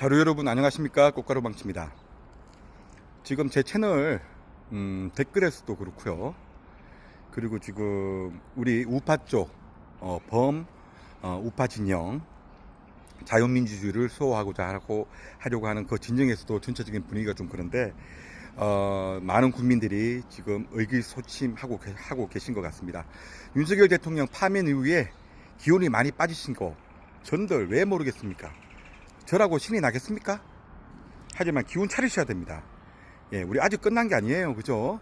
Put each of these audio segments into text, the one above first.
자료 여러분 안녕하십니까 꽃가루 방치입니다 지금 제 채널 음, 댓글에서도 그렇고요 그리고 지금 우리 우파 쪽 어, 범 어, 우파 진영 자유민주주의를 수호하고자 하고 하려고 하는 그 진영에서도 전체적인 분위기가 좀 그런데 어, 많은 국민들이 지금 의기소침하고 계- 하고 계신 것 같습니다. 윤석열 대통령 파면 이후에 기온이 많이 빠지신 거 전들 왜 모르겠습니까? 저라고 신이 나겠습니까? 하지만 기운 차리셔야 됩니다. 예, 우리 아직 끝난 게 아니에요. 그죠?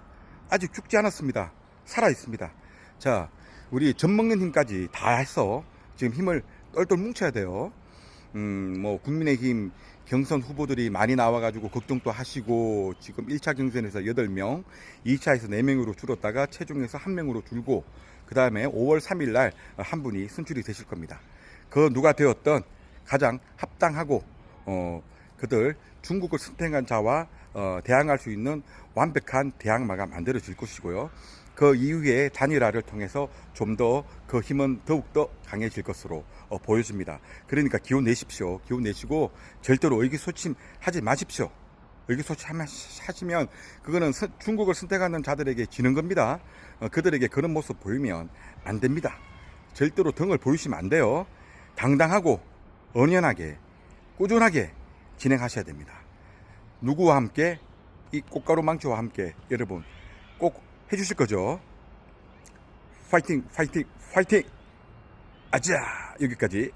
아직 죽지 않았습니다. 살아 있습니다. 자, 우리 젖 먹는 힘까지 다 해서 지금 힘을 똘똘 뭉쳐야 돼요. 음, 뭐, 국민의힘 경선 후보들이 많이 나와가지고 걱정도 하시고, 지금 1차 경선에서 8명, 2차에서 4명으로 줄었다가 최종에서 1명으로 줄고, 그 다음에 5월 3일 날 한 분이 선출이 되실 겁니다. 그 누가 되었던 가장 합당하고, 어, 그들 중국을 선택한 자와 어, 대항할 수 있는 완벽한 대항마가 만들어질 것이고요. 그 이후에 단일화를 통해서 좀 더 그 힘은 더욱더 강해질 것으로 어, 보여집니다. 그러니까 기운 내십시오. 기운 내시고 절대로 의기소침하지 마십시오. 의기소침하시면 그거는 선- 중국을 선택하는 자들에게 지는 겁니다. 어, 그들에게 그런 모습 보이면 안 됩니다. 절대로 등을 보이시면 안 돼요. 당당하고 언연하게 꾸준하게 진행하셔야 됩니다. 누구와 함께 이 꽃가루 망치와 함께 여러분 꼭 해주실 거죠? 파이팅, 파이팅, 파이팅! 아자! 여기까지